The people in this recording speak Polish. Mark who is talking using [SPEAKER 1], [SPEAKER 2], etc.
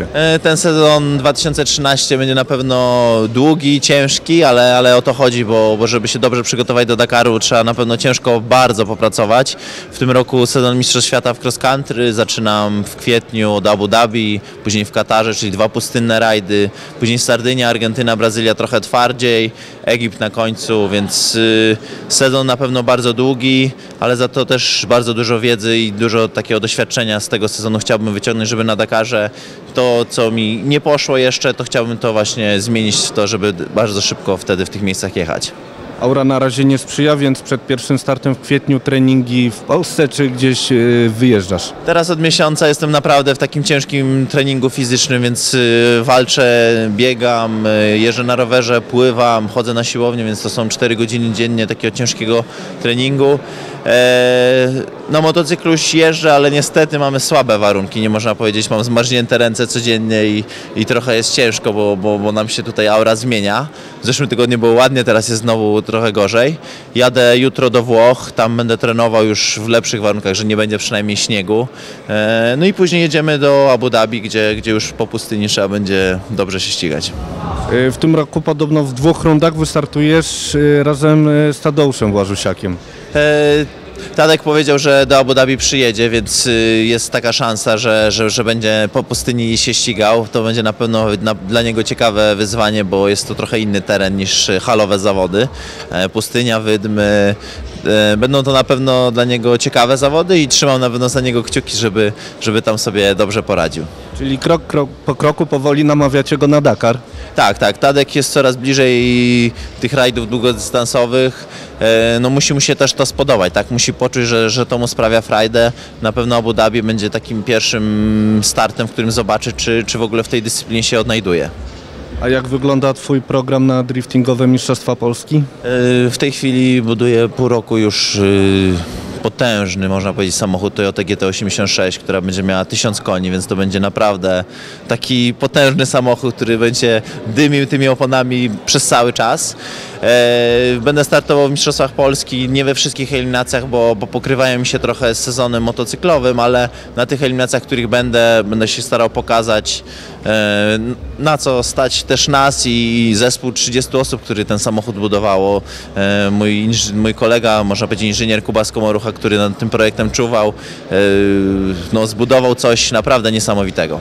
[SPEAKER 1] E, Ten sezon 2013 będzie na pewno długi, ciężki, ale, ale o to chodzi, bo, bo żeby się dobrze przygotować do Dakaru trzeba na pewno ciężko bardzo popracować. W tym roku sezon Mistrzostw Świata w cross country zaczynam w kwietniu od Abu Dhabi, później w Katarze, czyli dwa pustynne rajdy, później Sardynia, Argentyna, Brazylia trochę twardziej, Egipt na końcu, więc y, sezon na pewno bardzo długi, ale za to też bardzo dużo wiedzy i dużo takiego doświadczenia z tego sezonu chciałbym wyciągnąć, żeby na Dakarze to, co mi nie poszło jeszcze, to chciałbym to właśnie zmienić w to, żeby bardzo szybko wtedy w tych miejscach jechać.
[SPEAKER 2] Aura na razie nie sprzyja, więc przed pierwszym startem w kwietniu treningi w Polsce czy gdzieś yy, wyjeżdżasz?
[SPEAKER 1] Teraz od miesiąca jestem naprawdę w takim ciężkim treningu fizycznym, więc y, walczę, biegam, y, jeżdżę na rowerze, pływam, chodzę na siłownię, więc to są 4 godziny dziennie takiego ciężkiego treningu. E, Na motocyklu już jeżdżę, ale niestety mamy słabe warunki, nie można powiedzieć, mam zmarznięte ręce codziennie i, i trochę jest ciężko, bo, bo, bo nam się tutaj aura zmienia. W zeszłym tygodniu było ładnie, teraz jest znowu trochę gorzej. Jadę jutro do Włoch, tam będę trenował już w lepszych warunkach, że nie będzie przynajmniej śniegu. E, No i później jedziemy do Abu Dhabi, gdzie, gdzie już po pustyni trzeba będzie dobrze się ścigać.
[SPEAKER 2] Yy, w tym roku podobno w dwóch rundach wystartujesz yy, razem z Tadeuszem Łażusiakiem.
[SPEAKER 1] Tadek powiedział, że do Abu Dhabi przyjedzie, więc y, jest taka szansa, że, że, że będzie po pustyni się ścigał. To będzie na pewno dla niego ciekawe wyzwanie, bo jest to trochę inny teren niż halowe zawody. E, Pustynia, wydmy. e, Będą to na pewno dla niego ciekawe zawody i trzymam na pewno za niego kciuki, żeby, żeby tam sobie dobrze poradził.
[SPEAKER 2] Czyli krok, krok po kroku powoli namawiacie go na Dakar.
[SPEAKER 1] Tak, tak. Tadek jest coraz bliżej tych rajdów długodystansowych. E, No musi mu się też to spodobać, tak? Musi poczuć, że, że to mu sprawia frajdę. Na pewno Abu Dhabi będzie takim pierwszym startem, w którym zobaczy, czy, czy w ogóle w tej dyscyplinie się odnajduje.
[SPEAKER 2] A jak wygląda Twój program na driftingowe Mistrzostwa Polski?
[SPEAKER 1] E, W tej chwili buduję pół roku już y, potężny, można powiedzieć, samochód Toyota GT86, która będzie miała 1000 koni, więc to będzie naprawdę taki potężny samochód, który będzie dymił tymi oponami przez cały czas. E, Będę startował w Mistrzostwach Polski, nie we wszystkich eliminacjach, bo, bo pokrywają mi się trochę z sezonem motocyklowym, ale na tych eliminacjach, których będę, będę się starał pokazać, e, na co stać też nas i zespół 30 osób, który ten samochód budowało. E, Mój, mój kolega, można powiedzieć inżynier Kuba Skomorucha, który nad tym projektem czuwał, no, zbudował coś naprawdę niesamowitego.